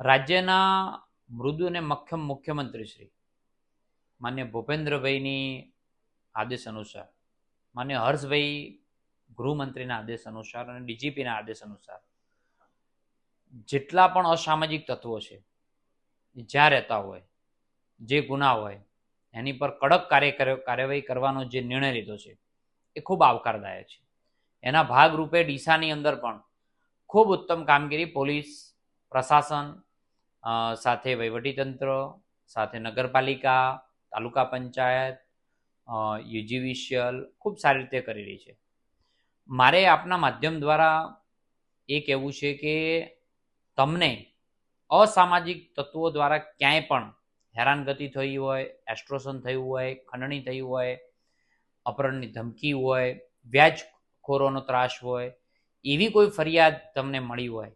રાજ્યના મૃદુ અને મખ્યમ મુખ્યમંત્રી શ્રી, માન્ય ભૂપેન્દ્રભાઈની આદેશ અનુસાર, માન્ય હર્ષભાઈ ગૃહમંત્રીના આદેશ અનુસાર અને ડીજીપીના આદેશ અનુસાર જેટલા પણ અસામાજિક તત્વો છે જ્યાં રહેતા હોય, જે ગુના હોય, એની પર કડક કાર્ય કાર્યવાહી કરવાનો જે નિર્ણય લીધો છે, એ ખૂબ આવકારદાયક છે. એના ભાગરૂપે ડીસાની અંદર પણ ખૂબ ઉત્તમ કામગીરી પોલીસ, પ્રશાસન સાથે વહીવટીતંત્ર, સાથે નગરપાલિકા, તાલુકા પંચાયત યુજીવિશિયલ ખૂબ સારી રીતે કરી રહી છે. મારે આપના માધ્યમ દ્વારા એ કહેવું છે કે તમને અસામાજિક તત્વો દ્વારા ક્યાંય પણ હેરાનગતિ થઈ હોય, એસ્ટ્રોશન થયું હોય, ખંડણી થઈ હોય, અપહરણની ધમકી હોય, વ્યાજખોરોનો ત્રાસ હોય, એવી કોઈ ફરિયાદ તમને મળી હોય